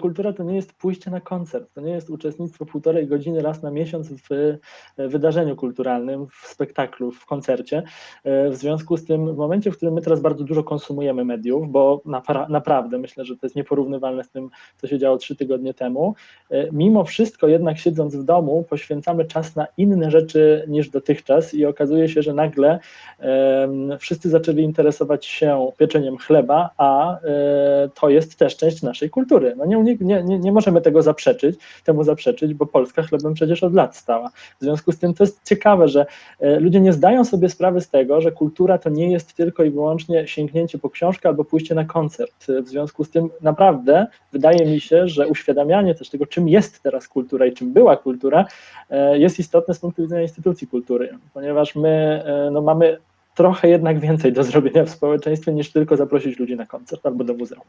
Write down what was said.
kultura to nie jest pójście na koncert, to nie jest uczestnictwo półtorej godziny raz na miesiąc w e, wydarzeniu kulturalnym, w spektaklu, w koncercie. E, W związku z tym, w momencie, w którym my teraz bardzo dużo konsumujemy mediów, bo napra- naprawdę myślę, że to jest nieporównywalne z tym, co się działo trzy tygodnie temu, e, mimo wszystko jednak siedząc w domu, poświęcamy czas na inne rzeczy niż dotychczas i okazuje się, że nagle wszyscy zaczęli interesować się pieczeniem chleba, a to jest też część naszej kultury. No nie, nie, nie, nie możemy tego zaprzeczyć, temu zaprzeczyć, bo Polska chlebem przecież od lat stała. W związku z tym to jest ciekawe, że e, ludzie nie zdają sobie sprawy z tego, że kultura to nie jest tylko i wyłącznie sięgnięcie po książkę albo pójście na koncert. W związku z tym naprawdę wydaje mi się, że uświadamianie też tego, czym jest teraz kultura i czym była kultura, e, jest istotne z punktu widzenia instytucji kultury, ponieważ my e, no, mamy trochę jednak więcej do zrobienia w społeczeństwie niż tylko zaprosić ludzi na koncert albo do muzeum.